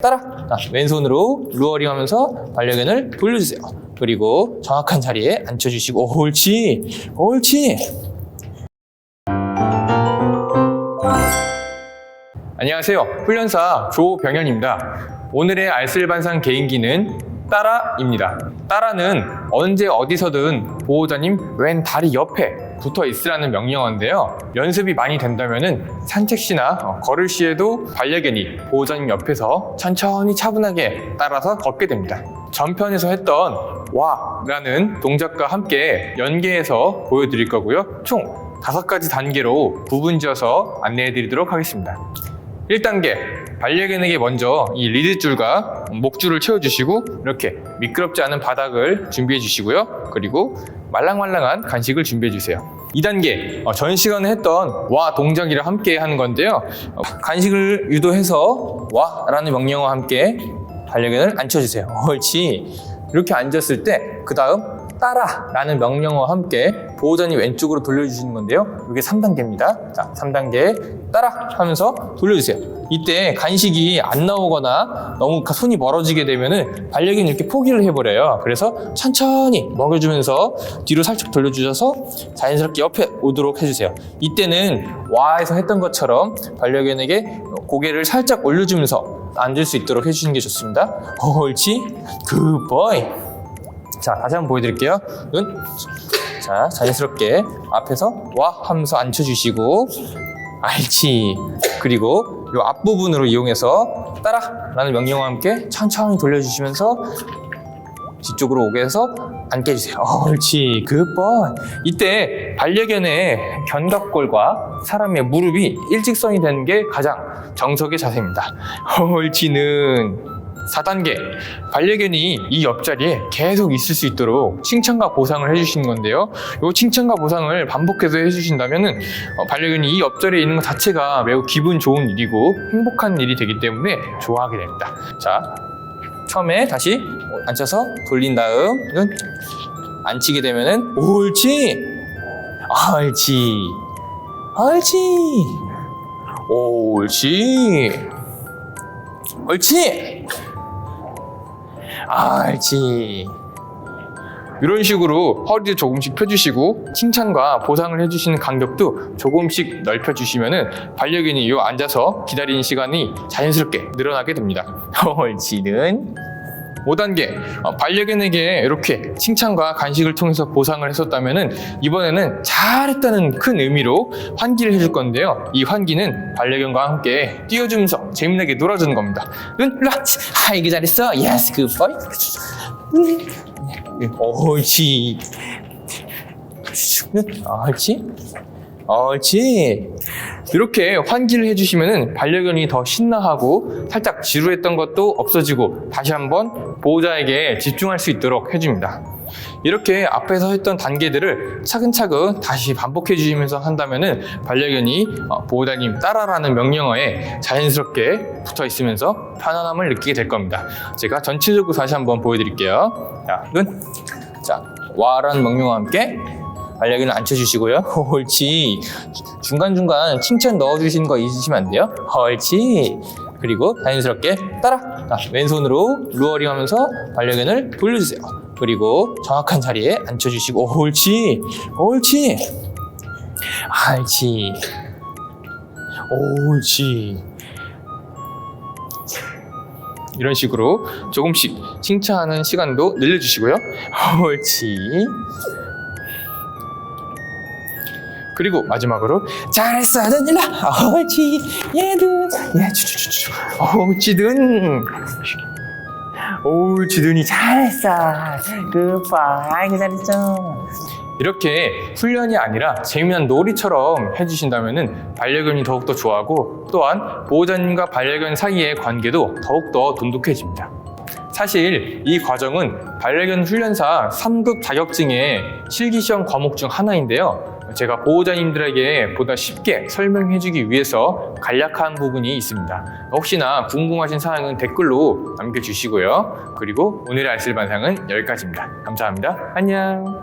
따라. 자, 왼손으로 루어링 하면서 반려견을 돌려주세요. 그리고 정확한 자리에 앉혀주시고 옳지. 옳지. 안녕하세요. 훈련사 조병현입니다. 오늘의 알쓸반상 개인기는 따라입니다. 따라는 언제 어디서든 보호자님 왼 다리 옆에 붙어 있으라는 명령어인데요. 연습이 많이 된다면 산책 시나 어, 걸을 시에도 반려견이 보호자님 옆에서 천천히 차분하게 따라서 걷게 됩니다. 전편에서 했던 와 라는 동작과 함께 연계해서 보여드릴 거고요. 총 다섯 가지 단계로 부분 지어서 안내해 드리도록 하겠습니다. 1단계 반려견에게 먼저 이 리드 줄과 목줄을 채워주시고 이렇게 미끄럽지 않은 바닥을 준비해 주시고요. 그리고 말랑말랑한 간식을 준비해 주세요. 2단계 어, 전 시간에 했던 와 동작이랑 함께 하는 건데요. 어, 간식을 유도해서 와 라는 명령어와 함께 반려견을 앉혀주세요. 옳지. 이렇게 앉았을 때 그 다음 따라 라는 명령어와 함께 보호자님 왼쪽으로 돌려주시는 건데요. 이게 3단계입니다. 자 3단계 따라 하면서 돌려주세요. 이때 간식이 안 나오거나 너무 손이 멀어지게 되면은 반려견이 이렇게 포기를 해버려요. 그래서 천천히 먹여주면서 뒤로 살짝 돌려주셔서 자연스럽게 옆에 오도록 해주세요. 이때는 와에서 했던 것처럼 반려견에게 고개를 살짝 올려주면서 앉을 수 있도록 해주시는 게 좋습니다. 옳지? 굿보이 자, 다시 한번 보여드릴게요. 눈. 자, 자연스럽게 앞에서 와 하면서 앉혀주시고, 알지. 그리고 이 앞부분으로 이용해서 따라 라는 명령어와 함께 천천히 돌려주시면서 뒤쪽으로 오게 해서 앉게 해주세요. 옳지. 굿번. 이때 반려견의 견갑골과 사람의 무릎이 일직선이 되는 게 가장 정석의 자세입니다. 옳지는 4단계 반려견이 이 옆자리에 계속 있을 수 있도록 칭찬과 보상을 해주시는 건데요. 이 칭찬과 보상을 반복해서 해주신다면 반려견이 이 옆자리에 있는 것 자체가 매우 기분 좋은 일이고 행복한 일이 되기 때문에 좋아하게 됩니다. 자, 처음에 다시 앉혀서 돌린 다음 눈 앉히게 되면은 옳지, 옳지, 옳지, 옳지, 옳지. 알지. 이런 식으로 허리도 조금씩 펴주시고 칭찬과 보상을 해주시는 간격도 조금씩 넓혀주시면은 반려견이 이 앉아서 기다리는 시간이 자연스럽게 늘어나게 됩니다. 옳지는 5단계 어, 반려견에게 이렇게 칭찬과 간식을 통해서 보상을 했었다면은 이번에는 잘했다는 큰 의미로 환기를 해줄 건데요. 이 환기는 반려견과 함께 뛰어주면서 재미나게 놀아주는 겁니다. 응, 와. 아, 이게 잘했어. 굿보이. 응, 옳지. 응, 옳지. 옳지. 이렇게 환기를 해주시면 반려견이 더 신나하고 살짝 지루했던 것도 없어지고 다시 한번 보호자에게 집중할 수 있도록 해줍니다. 이렇게 앞에서 했던 단계들을 차근차근 다시 반복해 주시면서 한다면 반려견이 어, 보호자님 따라라는 명령어에 자연스럽게 붙어 있으면서 편안함을 느끼게 될 겁니다. 제가 전체적으로 다시 한번 보여드릴게요. 자, 눈. 자, 와라는 명령어와 함께 반려견을 앉혀주시고요. 옳지. 중간중간 칭찬 넣어주시는 거 잊으시면 안 돼요. 옳지. 그리고 자연스럽게 따라. 자, 왼손으로 루어링 하면서 반려견을 돌려주세요. 그리고 정확한 자리에 앉혀주시고, 옳지. 옳지. 알지. 옳지. 이런 식으로 조금씩 칭찬하는 시간도 늘려주시고요. 옳지. 그리고 마지막으로 잘했어 하던 일라 옳지 얘든 예 추추추추. 옳지든. 옳지든이 잘했어. 굿바이 잘했어 이렇게 훈련이 아니라 재미난 놀이처럼 해주신다면 반려견이 더욱더 좋아하고 또한 보호자님과 반려견 사이의 관계도 더욱더 돈독해집니다. 사실 이 과정은 반려견 훈련사 3급 자격증의 실기시험 과목 중 하나인데요. 제가 보호자님들에게 보다 쉽게 설명해주기 위해서 간략한 부분이 있습니다. 혹시나 궁금하신 사항은 댓글로 남겨주시고요. 그리고 오늘의 알쓸 반상은 여기까지입니다. 감사합니다. 안녕.